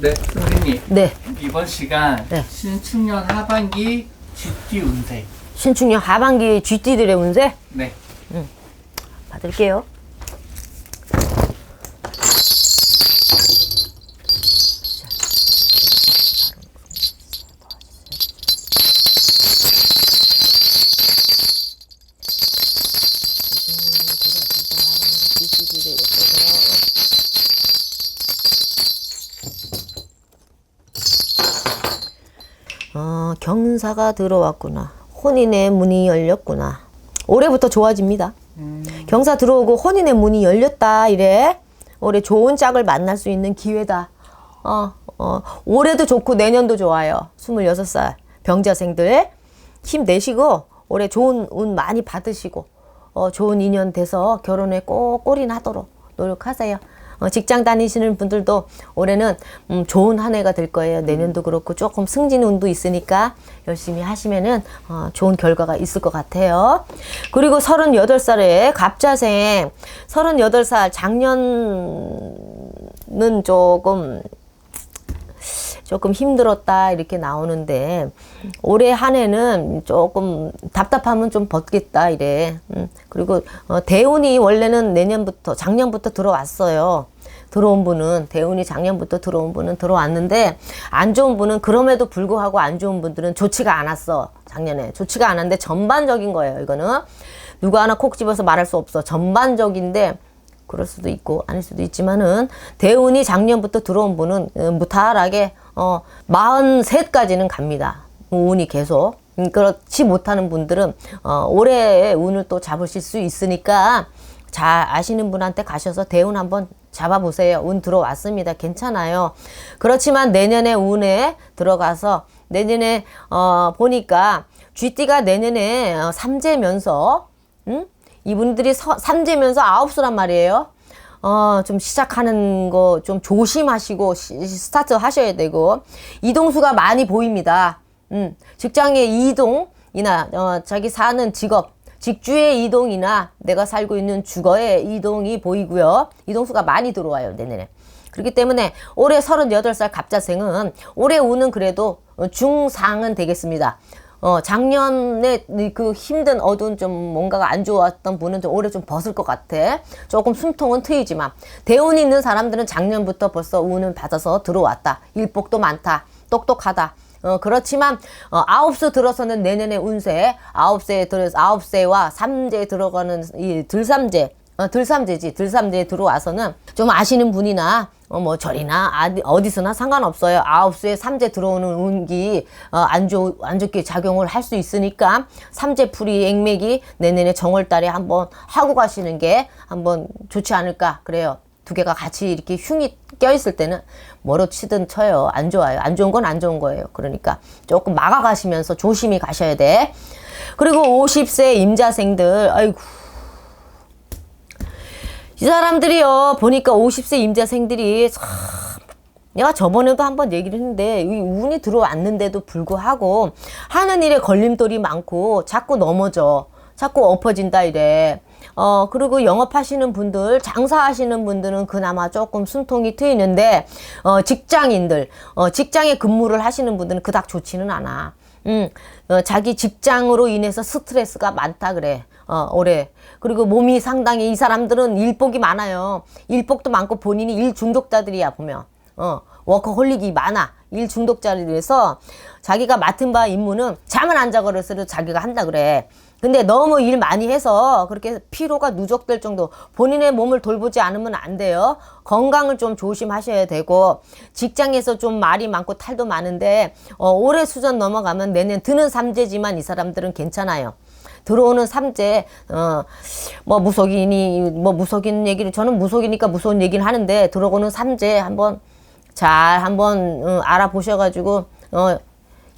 네, 선생님. 네. 이번 시간 네. 신축년 하반기 GT 운세. 신축년 하반기 쥐띠들의 운세 네. 받을게요. 경사가 들어왔구나. 혼인의 문이 열렸구나. 올해부터 좋아집니다. 경사 들어오고 혼인의 문이 열렸다 이래. 올해 좋은 짝을 만날 수 있는 기회다. 어, 어, 올해도 좋고 내년도 좋아요. 26살 병자생들 힘내시고 올해 좋은 운 많이 받으시고 어, 좋은 인연 돼서 결혼에 꼭 꼴이 나도록 노력하세요. 어, 직장 다니시는 분들도 올해는 음, 좋은 한 해가 될 거예요. 내년도 그렇고 조금 승진 운도 있으니까 열심히 하시면은 어, 좋은 결과가 있을 것 같아요. 그리고 38살에 갑자생 38살 작년은 조금 조금 힘들었다 이렇게 나오는데 올해 한 해는 조금 답답하면 좀 벗겠다 이래. 음, 그리고 어, 대운이 원래는 내년부터 작년부터 들어왔어요. 들어온 분은 대운이 작년부터 들어온 분은 들어왔는데 안 좋은 분은 그럼에도 불구하고 안 좋은 분들은 좋지가 않았어 작년에 좋지가 않았는데 전반적인 거예요 이거는 누가 하나 콕 집어서 말할 수 없어 전반적인데 그럴 수도 있고 아닐 수도 있지만은 대운이 작년부터 들어온 분은 어, 무탈하게 어 43까지는 갑니다. 운이 계속. 음, 그렇지 못하는 분들은 어 올해의 운을 또 잡으실 수 있으니까 잘 아시는 분한테 가셔서 대운 한번 잡아보세요. 운 들어왔습니다. 괜찮아요. 그렇지만 내년에 운에 들어가서 내년에 어 보니까 쥐띠가 내년에 어, 삼재면서 음? 이분들이 서, 삼재면서 아홉수란 말이에요. 어, 좀 시작하는 거 좀 조심하시고 시, 스타트 하셔야 되고 이동수가 많이 보입니다. 음, 직장의 이동이나 어, 자기 사는 직업 직주의 이동이나 내가 살고 있는 주거의 이동이 보이고요. 이동수가 많이 들어와요, 내년에. 그렇기 때문에 올해 38살 갑자생은 올해 운은 그래도 어, 중상은 되겠습니다. 어, 작년에 그 힘든 어두운 좀 뭔가가 안 좋았던 분은 좀 올해 좀 벗을 것 같아. 조금 숨통은 트이지만. 대운이 있는 사람들은 작년부터 벌써 운을 받아서 들어왔다. 일복도 많다. 똑똑하다. 어, 그렇지만, 어, 아홉 수 들어서는 내년에 운세, 아홉 세에 들어, 아홉 세와 삼재에 들어가는 이 들삼재, 어, 들삼재지. 들삼재에 들어와서는 좀 아시는 분이나, 어, 뭐, 절이나, 아디- 어디서나 상관없어요. 아홉 수에 삼재 들어오는 운기, 어, 안 좋, 안 좋게 작용을 할 수 있으니까, 삼재 풀이 액맥이 내년에 정월달에 한번 하고 가시는 게 한번 좋지 않을까. 그래요. 두 개가 같이 이렇게 흉이 껴있을 때는 뭐로 치든 쳐요. 안 좋아요. 안 좋은 건 안 좋은 거예요. 그러니까 조금 막아가시면서 조심히 가셔야 돼. 그리고 50세 임자생들, 아이고. 이 사람들이요, 보니까 50세 임자생들이 참, 내가 저번에도 한번 얘기를 했는데, 이 운이 들어왔는데도 불구하고, 하는 일에 걸림돌이 많고, 자꾸 넘어져. 자꾸 엎어진다 이래. 어, 그리고 영업하시는 분들, 장사하시는 분들은 그나마 조금 숨통이 트이는데, 어, 직장인들, 어, 직장에 근무를 하시는 분들은 그닥 좋지는 않아. 음, 어, 자기 직장으로 인해서 스트레스가 많다 그래. 어, 올해. 그리고 몸이 상당히 이 사람들은 일복이 많아요. 일복도 많고 본인이 일 중독자들이야, 보면. 어, 워커홀릭이 많아. 일 중독자들에서 자기가 맡은 바 임무는 잠을 안 자고 그래서 자기가 한다 그래. 근데 너무 일 많이 해서 그렇게 피로가 누적될 정도 본인의 몸을 돌보지 않으면 안 돼요. 건강을 좀 조심하셔야 되고 직장에서 좀 말이 많고 탈도 많은데 어, 올해 수전 넘어가면 내년 드는 삼재지만 이 사람들은 괜찮아요. 들어오는 삼재 어뭐 무속인이 뭐 무속인 얘기를 저는 무속이니까 무서운 얘기를 하는데 들어오는 삼재 한번 잘 한번 어, 알아보셔가지고 어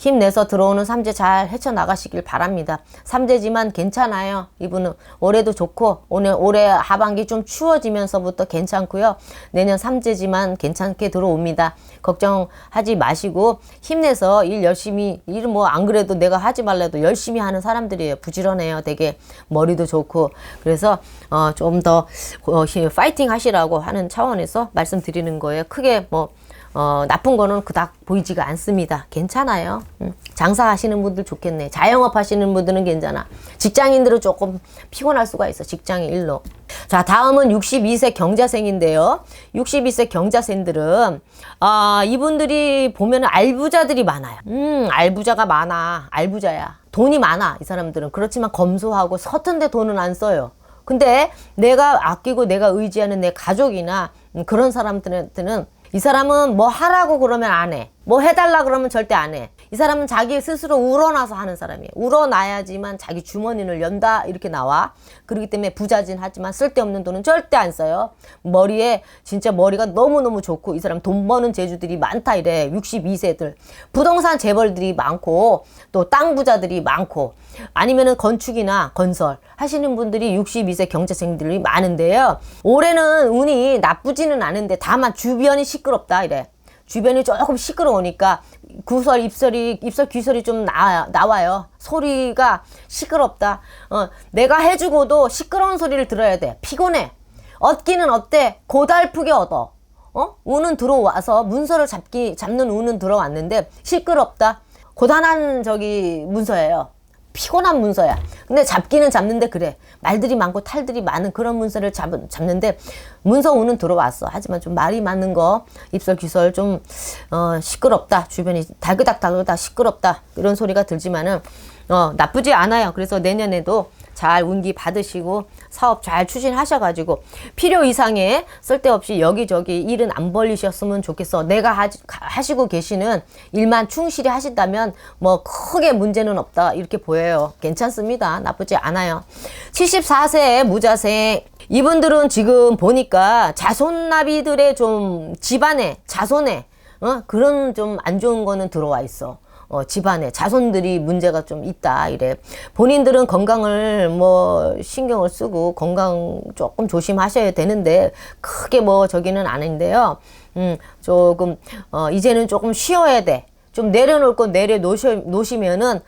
힘내서 들어오는 삼재 잘 헤쳐나가시길 바랍니다. 삼재지만 괜찮아요. 이분은 올해도 좋고 오늘 올해 하반기 좀 추워지면서부터 괜찮고요. 내년 삼재지만 괜찮게 들어옵니다. 걱정하지 마시고 힘내서 일 열심히 일 뭐 안 그래도 내가 하지 말래도 열심히 하는 사람들이에요. 부지런해요. 되게 머리도 좋고 그래서 어 좀더 어, 힘- 파이팅 하시라고 하는 차원에서 말씀드리는 거예요. 크게 뭐 어, 나쁜 거는 그닥 보이지가 않습니다. 괜찮아요. 음, 장사하시는 분들 좋겠네. 자영업 하시는 분들은 괜찮아. 직장인들은 조금 피곤할 수가 있어. 직장인 일로. 자, 다음은 62세 경자생인데요. 62세 경자생들은, 아, 이분들이 보면 알부자들이 많아요. 음, 알부자가 많아. 알부자야. 돈이 많아. 이 사람들은. 그렇지만 검소하고 서툰데 돈은 안 써요. 근데 내가 아끼고 내가 의지하는 내 가족이나 음, 그런 사람들한테는 이 사람은 뭐 하라고 그러면 안 해. 뭐 해달라 그러면 절대 안 해. 이 사람은 자기 스스로 우러나서 하는 사람이에요. 우러나야지만 자기 주머니를 연다 이렇게 나와. 그렇기 때문에 부자진 하지만 쓸데없는 돈은 절대 안 써요. 머리에 진짜 머리가 너무너무 좋고 이 사람 돈 버는 재주들이 많다 이래. 62세들. 부동산 재벌들이 많고 또 땅 부자들이 많고 아니면은 건축이나 건설 하시는 분들이 62세 경제생들이 많은데요. 올해는 운이 나쁘지는 않은데 다만 주변이 시끄럽다 이래. 주변이 조금 시끄러우니까 구설 입설이 입설 귀설이 좀 나, 나와요. 소리가 시끄럽다. 어, 내가 해주고도 시끄러운 소리를 들어야 돼. 피곤해. 얻기는 어때? 고달프게 얻어. 어? 운은 들어와서 문서를 잡기 잡는 운은 들어왔는데 시끄럽다. 고단한 저기 문서예요. 피곤한 문서야. 근데 잡기는 잡는데 그래. 말들이 많고 탈들이 많은 그런 문서를 잡, 잡는데 문서 운은 들어왔어. 하지만 좀 말이 많은 거, 입설 귀설 좀 어, 시끄럽다. 주변이 달그닥 달그닥 시끄럽다. 이런 소리가 들지만은 어, 나쁘지 않아요. 그래서 내년에도 잘 운기 받으시고 사업 잘 추진하셔가지고 필요 이상의 쓸데없이 여기저기 일은 안 벌리셨으면 좋겠어. 내가 하, 하시고 계시는 일만 충실히 하신다면 뭐 크게 문제는 없다 이렇게 보여요. 괜찮습니다. 나쁘지 않아요. 74세 무자생 이분들은 지금 보니까 자손나비들의 좀 집안에 자손에 어? 그런 좀 안 좋은 거는 들어와 있어. 어, 집안에 자손들이 문제가 좀 있다 이래. 본인들은 건강을 뭐 신경을 쓰고 건강 조금 조심하셔야 되는데 크게 뭐 저기는 아닌데요. 음 조금 어 이제는 조금 쉬어야 돼. 좀 내려놓을 거 내려놓으시, 놓으시면은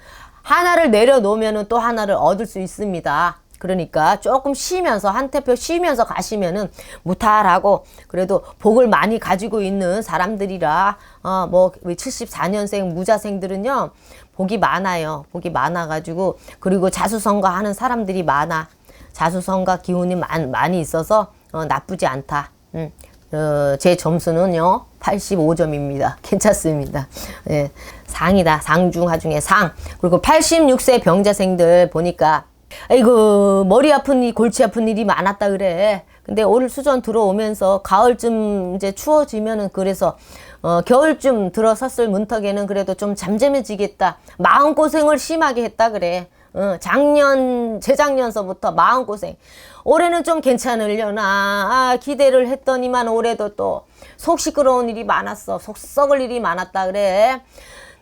하나를 내려놓으면은 또 하나를 얻을 수 있습니다 그러니까 조금 쉬면서 한 태표 쉬면서 가시면은 무탈하고 그래도 복을 많이 가지고 있는 사람들이라 어뭐 74년생 무자생들은요 복이 많아요. 복이 많아가지고 그리고 자수성가 하는 사람들이 많아. 자수성가 기운이 많, 많이 있어서 어, 나쁘지 않다. 음. 어, 제 점수는요 85점입니다. 괜찮습니다. 예, 상이다. 상중 하 중에 상. 그리고 86세 병자생들 보니까 아이고 머리 아픈 이 골치 아픈 일이 많았다 그래. 근데 올 수전 들어오면서 가을쯤 이제 추워지면은 그래서 어 겨울쯤 들어섰을 문턱에는 그래도 좀 잠잠해지겠다. 마음 고생을 심하게 했다 그래. 어, 작년 재작년서부터 마음 고생. 올해는 좀 괜찮으려나 아, 기대를 했더니만 올해도 또 속 시끄러운 일이 많았어. 속 썩을 일이 많았다 그래.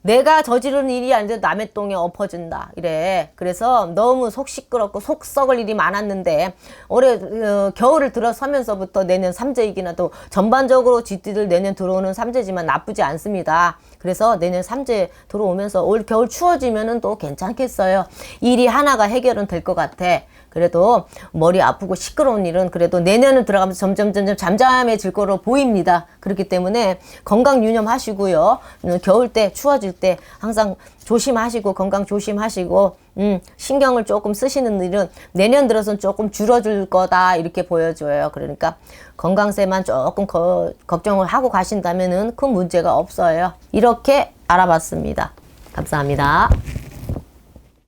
내가 저지른 일이 아닌데 남의 똥에 엎어진다. 이래. 그래서 너무 속 시끄럽고 속 썩을 일이 많았는데 올해 어, 겨울을 들어서면서부터 내년 삼재이기나 도 전반적으로 쥐띠들 내년 들어오는 삼재지만 나쁘지 않습니다. 그래서 내년 삼재 들어오면서 올 겨울 추워지면은 또 괜찮겠어요. 일이 하나가 해결은 될 것 같아 그래도 머리 아프고 시끄러운 일은 그래도 내년을 들어가면서 점점 점점 잠잠해질 거로 보입니다. 그렇기 때문에 건강 유념하시고요. 음, 겨울 때 추워질 때 항상 조심하시고 건강 조심하시고 음, 신경을 조금 쓰시는 일은 내년 들어서는 조금 줄어들 거다 이렇게 보여줘요. 그러니까 건강세만 조금 거, 걱정을 하고 가신다면은 큰 문제가 없어요. 이렇게 알아봤습니다. 감사합니다.